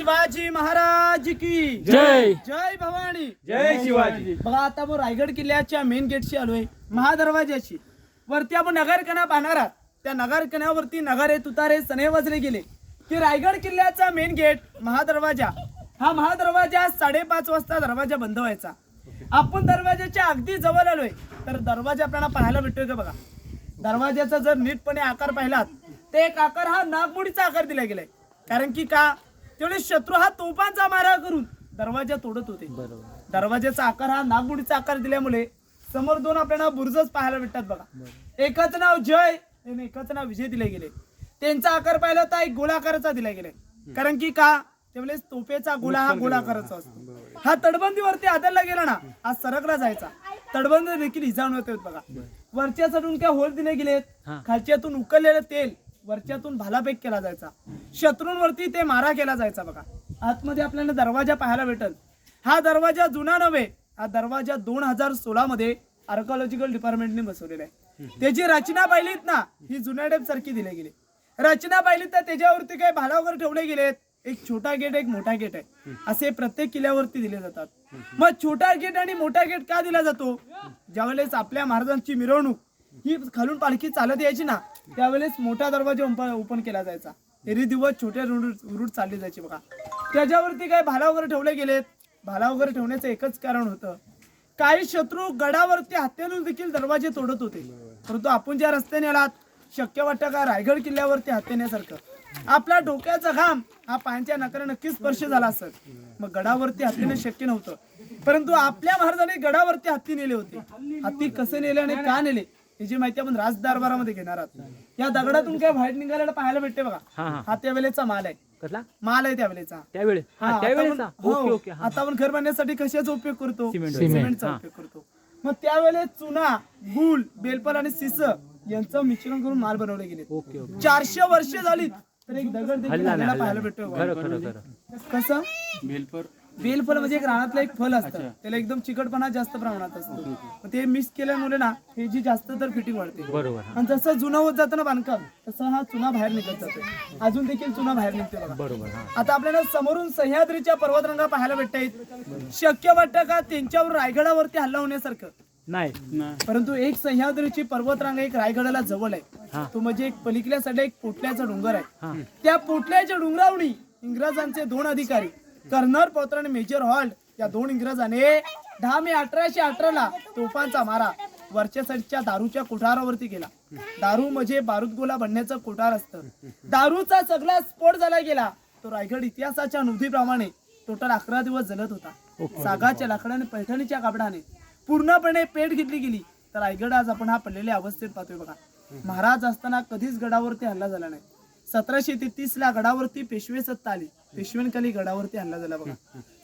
शिवाजी महाराज की। जय। जय भवानी। जय शिवाजी। बघा आता आपण रायगड किल्ल्याच्या मेन गेटशी आलोय महादरवाज्याची वरती आपण नगरकणा पाहणार आहात. त्या नगरकणावरती नगारे तुतारे सने वाजले गेले. की रायगड किल्ल्याचा मेन गेट महादरवाजा. हा महादरवाजा साडेपाच वाजता दरवाजा बंद व्हायचा. आपण दरवाजाच्या अगदी जवळ आलोय. तर दरवाजा आपल्याला पाहायला भेटतोय का बघा? दरवाजाचा जर नीटपणे आकार पाहिलात ते एक आकार हा नागमोडीचा आकार दिला गेलाय. कारण की का? तेवढे शत्रू हा तोफांचा मारा करून दरवाजा तोडत होते. दरवाजाचा आकार हा नागमोडीचा आकार दिल्यामुळे समोर दोन आपल्याला बुर्जच पाहायला भेटतात बघा. एकाचं नाव जय आणि एकाचं नाव विजय दिले गेले. त्यांचा आकार पाहिला तर एक गोलाकाराचा दिला गेलाय कारण की का? त्यावेळेस तोफेचा गोला हा गोलाकाराचा असतो. हा तटबंदीवरती आदरला गेला ना हा सरकला जायचा. तटबंदी देखील इजावून होते बघा. वरच्या चढून काय होल दिले गेलेत? खालच्यातून उकळलेलं तेल वरच्यातून भालाफेक केला जायचा. शत्रूंवरती ते मारा केला जायचा बघा. आतमध्ये आपल्याला दरवाजा पाहायला भेटल. हा दरवाजा जुना नव्हे हा दरवाजा दोन हजार सोळा मध्ये आर्कॉलॉजिकल डिपार्टमेंटने बसवलेला आहे. त्याची रचना पाहिलीत ना ही जुन्या डेप सारखी दिली गेली. रचना पाहिली तर त्याच्यावरती काही भाला वगैरे ठेवले गेलेत. एक छोटा गेट एक मोठा गेट आहे. असे प्रत्येक किल्ल्यावरती दिले जातात. मग छोटा गेट आणि मोठा गेट का दिला जातो? ज्यावेळेस आपल्या महाराजांची मिरवणूक ही खालून पालखी चालत यायची ना त्यावेळेस मोठा दरवाजा ओपन केला जायचा. एरी दिवस छोट्या रूट रूट चालली जायची बघा. त्याच्यावरती काय भाला वगैरे ठेवले गेलेत? भाला वगैरे ठेवण्याचं एकच कारण होतं. काही शत्रू गडावरती हत्यारून देखील दरवाजे तोडत होते. परंतु आपण ज्या रस्त्याने आलात शक्य वाटतं का रायगड किल्ल्यावरती हत्येण्यासारखं? आपला डोक्याचा घाम हा पायांच्या नकारा नक्कीच स्पर्श झाला असत मग गडावरती हत्तीने शक्य नव्हतं. परंतु आपल्या महाराजांनी गडावरती हत्ती नेले होते. हत्ती कसे नेले आणि का नेले? याची माहिती आपण राज दरबारामध्ये घेणार आहोत या दगडातून काय बाहेर निघालेला पाहायला भेटते बघा. हा त्यावेळेचा माल आहे. कसला? माल आहे त्यावेळेचा. त्यावेळेस आता त्यावेळेस आपण- ओके ओके आता आपण घर बांधण्यासाठी कशाचा उपयोग करतो? सिमेंट. सिमेंटचा हा. उपयोग करतो. मग त्यावेळेस चुना गुळ बेलपर आणि सिस यांचं मिश्रण करून माल बनवले गेले ओके ओके. चारशे वर्षे झाली तर एक दगड देखील पाहायला भेटतो कसं? बेलपर बेलफळ म्हणजे एक रानातलं एक फल असतं. त्याला एकदम चिकटपणा जास्त प्रमाणात असतो. ते मिक्स केल्यामुळे ना हे जी जास्त तर फिटिंग वाढते. बरोबर आणि जसं जुनं होत जातं ना बांधकाम तसं हा चुना बाहेर निघत जातो. अजून देखील चुना बाहेर निघते बरोबर हा. आता आपल्याला समोरून सह्याद्रीच्या पर्वतरंगा पाहायला भेटतायत शक्य वाटतं का त्यांच्यावर रायगडावरती हल्ला होण्यासारखं? नाही. परंतु एक सह्याद्रीची पर्वतरांगा एक रायगडाला जवळ हा. आहे तो म्हणजे एक पलीकडल्या साईडला एक पोटल्याचा डोंगर. आहे. त्या पोटल्याच्या डोंगरावणी इंग्रजांचे दोन अधिकारी कर्नल पौत्र आणि मेजर हॉल्ट या दोन इंग्रजाने दहा मे अठराशे अठराला तोफांचा मारा वरच्या साईडच्या दारूच्या कोठारावरती केला दारू म्हणजे बारूद गोला बनण्याचं कोठार असतं. दारूचा सगळा स्फोट झाला गेला. तो रायगड इतिहासाच्या नोंदीप्रमाणे टोटल अकरा दिवस जलत होता. सागाच्या लाकडाने पैठणीच्या कापडाने पूर्णपणे पेट घेतली गेली. तर रायगड आज आपण हा पडलेल्या अवस्थेत पाहतोय बघा. महाराज असताना कधीच गडावरती हल्ला झाला नाही. सतराशे तेहतीस ला गडावरती पेशवे सत्ता आली. पेशवेनखाली गडावरती हल्ला झाला बघा.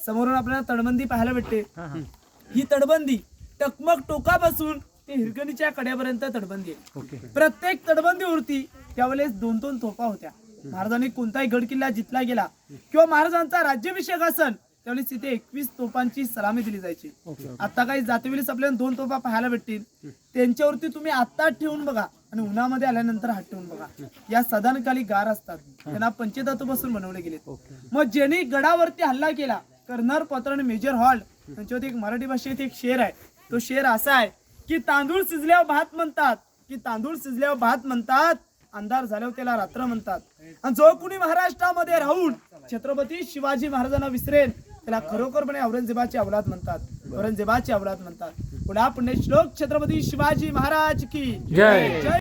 समोरून आपल्याला तडबंदी पाहायला भेटते. हा तडबंदी टकमक टोकापासून ते हिरकणीच्या कड्यापर्यंत तडबंदी आहे. प्रत्येक तडबंदीवरती त्यावेळेस दोन दोन तोफा होत्या. महाराजांनी कोणताही गड किल्ला जितला गेला किंवा महाराजांचा राज्याभिषेक असन त्यावेळेस तिथे एकवीस तोफांची सलामी दिली जायची. आता काही जातीवेळेस आपल्याला दोन तोफा पाहायला भेटतील. त्यांच्यावरती तुम्ही आत्ता ठेवून बघा. आणि उन्हामध्ये आल्यानंतर हात ठेवून बघा. या सदानकाली गार असतात. त्यांना पंचधातूपासून बनवले गेले मग ज्यांनी गडावरती हल्ला केला कर्नर पत्र आणि मेजर हॉल त्यांच्यावरती एक मराठी भाषेत एक शेर आहे. तो शेर असा आहे की तांदूळ शिजल्यावर भात म्हणतात. की तांदूळ शिजल्यावर भात म्हणतात. अंधार झाल्यावर त्याला रात्र म्हणतात. आणि जो कुणी महाराष्ट्रामध्ये राहून छत्रपती शिवाजी महाराजांना विसरेल त्याला खरोखरपणे औरंगजेबाची अवलाद म्हणतात. औरंगजेबाची अवलाद म्हणतात. पुढे पुण्य श्लोक छत्रपती शिवाजी महाराज की जय. जय.